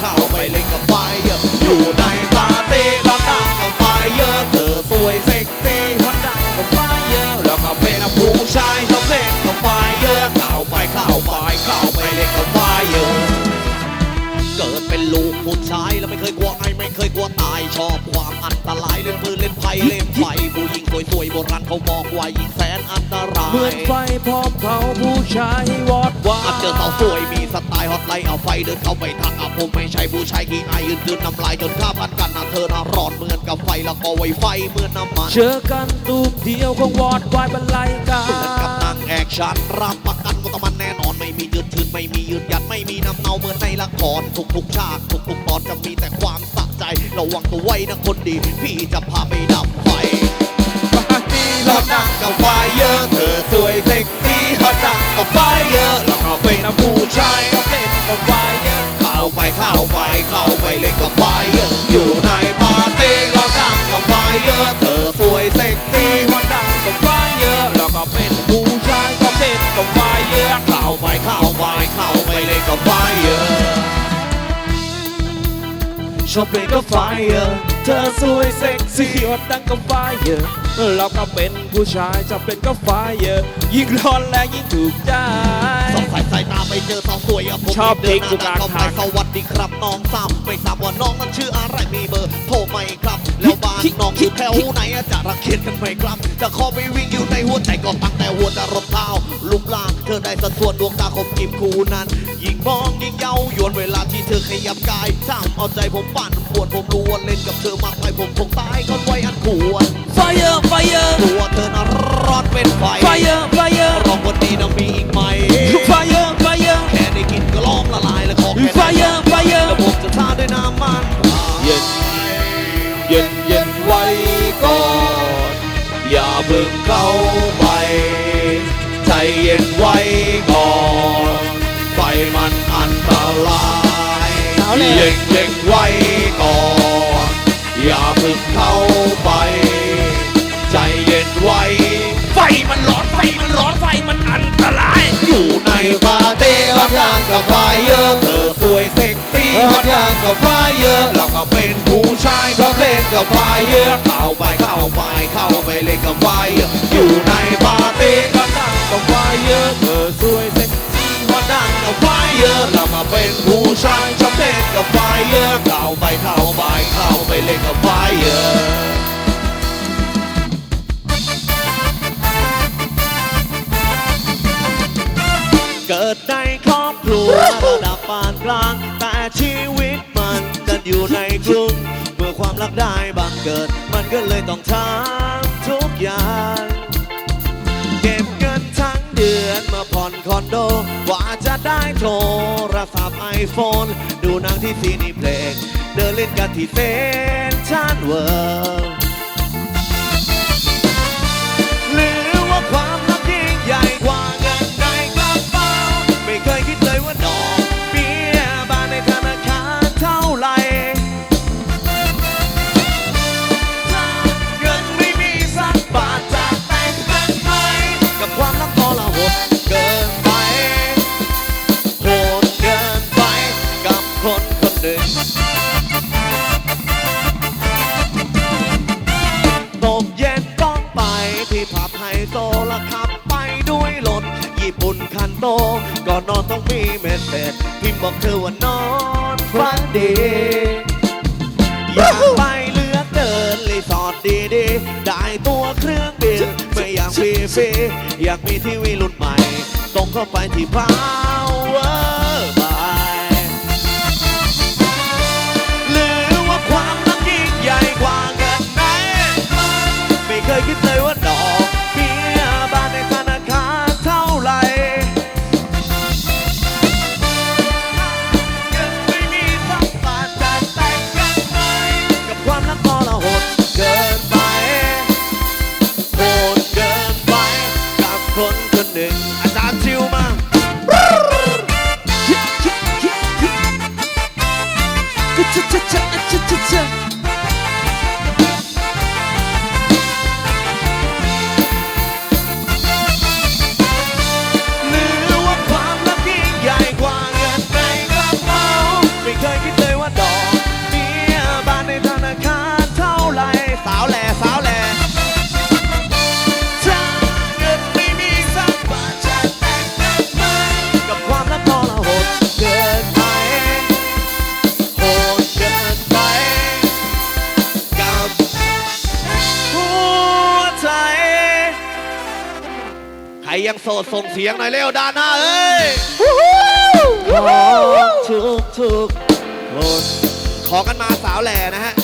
เข้าไปเล่นกับไฟเยอะอยู่ในปาร์ตี้ฮอตดังกับไฟเยอะเธอสวยเซ็กซี่ฮอตดังกับไฟเยอะแล้วก็เป็นผู้ชายชอบเล่นกับไฟเยอะเข้าไปเข้าไปเข้าไปเล่นกับไฟเยอะเกิดเป็นลูกผู้ชายแล้วไม่เคยกลัวไอ้ไม่เคยกลัวตายชอบความอันตรายเล่นปืนเล่นไพ่เล่นไฟผู้หญิงสวยๆโบราณเขาบอกว่ายิ่งแสนอันตรายเหมือนไฟพร้อมเผาผู้ชายให้วอดวาอาจเจอสาวสวยมีสไตล์ฮอตไลท์ เอาไฟเดินเข้าไปทักอะผมไม่ใช่ผู้ชายขี้อายยืนคืนน้ำลายจนข้าพันกันนะเธอน่าร้อนเหมือนกับไฟแล้วก็ไวไฟเหมือนน้ำมันเจอกันตูมเดียวคงวอดวายบรรลัยกาเหมือนกับนางแอคชั่นรับประกันว่าต้องมันแน่นอนไม่มียืดชืนไม่มียืดหยัดไม่มีน้ำเนาเหมือนในละครทุกๆฉากทุกๆตอนจะมีแต่ความสะใจระวังตัวไว้นะคนดี พี่จะพาไปดับไฟปาร์ตี้เราดังกับไฟเยอะาไปเข้าไปเข้าไปเล่นกับไฟเออชอบเล่นกับไฟเออเธอสวยเซ็กซี่ที่วันดังกับไฟเออเราก็เป็นผู้ชายจะเป็นก็ไฟเยอะยิ่งร้อนแรงยิ่งถูกใจาวส่สายตาไปเจอสาวสวยอะผมชอบเดินหพลิกอยู่กน้าลางเข้าไปทางสวัสดีครับน้องสาวไม่ทราบว่าน้องนั้นชื่ออะไรมีเบอร์โทรไหมครับแล้วบ้านน้องอยู่แถวไหนอะจะรักเคียดกันไหมครับจะขอไปวิ่งอยู่ในหัวใจก็ตั้งแต่หัวจะรถเท้าลูกล่างเธอได้สัดส่วนดวงตาคมกิมคูนั้นยิ่งมองยิ่งเย้ายวนเวลาที่เธอขยับกายทำเอาใจผมปั่นปวดผมรู้ว่าเล่นกับเธอมากไปผมคงตายก่อนวัยอันควร Fire Fire ตัวเธอน่ะร้อนเป็นไฟ Fire Fire รองคนนี้ เย็นเย็นไว้ก่อน อย่าเพิ่งเข้าไป ใจเย็นไว้ก่อน ไฟมันอันตรายเอาเลยเย็นเย็นไว้ก่อน อย่าเพิ่งเข้าไป ใจเย็นไว้ ไฟมันร้อนไฟมันร้อนไฟมันอันตราย อยู่ในปาร์ตี้ฮอตยางกับไฟเยอะเธอสวยเซ็กซี่ฮอตยางกับไฟเยอะเราก็เป็นผู้ชายชอบเล่น กับไฟเยอะเข้าไปเข้าไปเข้าไปเล่นกับไฟอยู่ในปาร์ตี้ฮอตยางกับไฟเยอะเธอสวยเซ็กซี่ฮอตยางกับไฟเยอะเราก็เป็นผู้ชายชอบเล่นกับไฟเยอะเข้าไปเข้าไปเข้าไปเล่นกับไฟเยอะเกิดในครอบครัวระดับปานกลาง แต่ชีวิตมันดันอยู่ในกรุง ความรักได้บังเกิด มันก็เลยต้องทำทุกอย่าง เก็บเงินทั้งเดือนมาผ่อนคอนโดกว่าจะได้โทรศัพท์ไอโฟน ดูหนังที่ซีนีเพลง เดินเล่นกันที่เซนทรันเวิลด์หรือว่าความรักยิ่งใหญ่กว่า เธอว่านอนฝันดี อยากไปเลือกเดินรีสอร์ทดีๆ ได้ตัวเครื่องบินไม่อยากฟรีฟรีอยากมีทีวีรุ่นใหม่ ตรงเข้าไปที่พาวเวอร์บายหรือว่าความรักยิ่งใหญ่กว่าเงินไหนไม่เคยคิดเลยว่า เคยคิดเลยว่าดอกเบี้ยบ้านในธนาคารเท่าไรสาวแหล่สาวแหล่ถ้าเงินไม่มีสักบาทจะแต่งกันไหมกับความรักทรหดเกินไปโหดเกินไป กับหัวใจ ใครยังโสดส่งเสียงหน่อยเร็วด้านหน้าเอ้ย ทุกทุกๆ ขอกันมาสาวแหล่นะฮะ